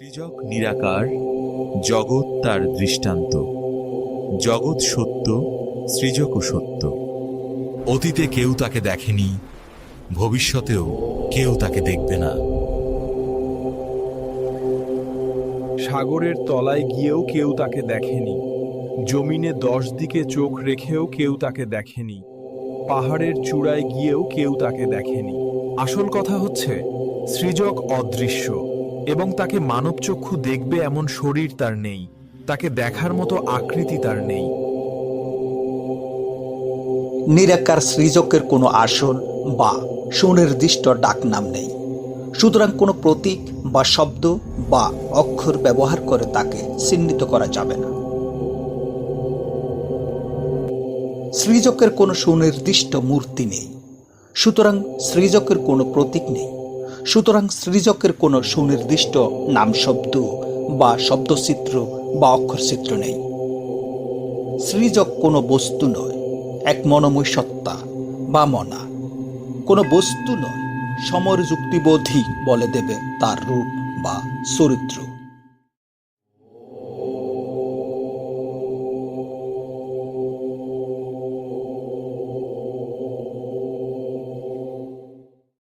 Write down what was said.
সৃজক নিরাকার, জগৎ তার দৃষ্টান্ত। জগৎ সত্য, সৃজকও সত্য। অতীতে কেউ তাকে দেখেনি, ভবিষ্যতেও কেউ তাকে দেখবে না। সাগরের তলায় গিয়েও কেউ তাকে দেখেনি, জমিনে দশ দিকে চোখ রেখেও কেউ তাকে দেখেনি, পাহাড়ের চূড়ায় গিয়েও কেউ তাকে দেখেনি। আসল কথা হচ্ছে, সৃজক অদৃশ্য। এবং তাকে মানবচক্ষু দেখবে এমন শরীর তার নেই, তাকে দেখার মতো আকৃতি তার নেই। নিরাকার সৃজকের কোনো আসল বা সুনির্দিষ্ট ডাকনাম নেই। সুতরাং কোনো প্রতীক বা শব্দ বা অক্ষর ব্যবহার করে তাকে চিহ্নিত করা যাবে না। সৃজকের কোনো সুনির্দিষ্ট মূর্তি নেই, সুতরাং সৃজকের কোনো প্রতীক নেই। সুতরাং সৃজকের কোনো সুনির্দিষ্ট নাম শব্দ বা শব্দচিত্র বা অক্ষরচিত্র নেই। সৃজক কোনো বস্তু নয়, এক মনময় সত্তা বা মনা। কোনো বস্তু নয় সমর যুক্তিবোধই বলে দেবে তার রূপ বা চরিত্র।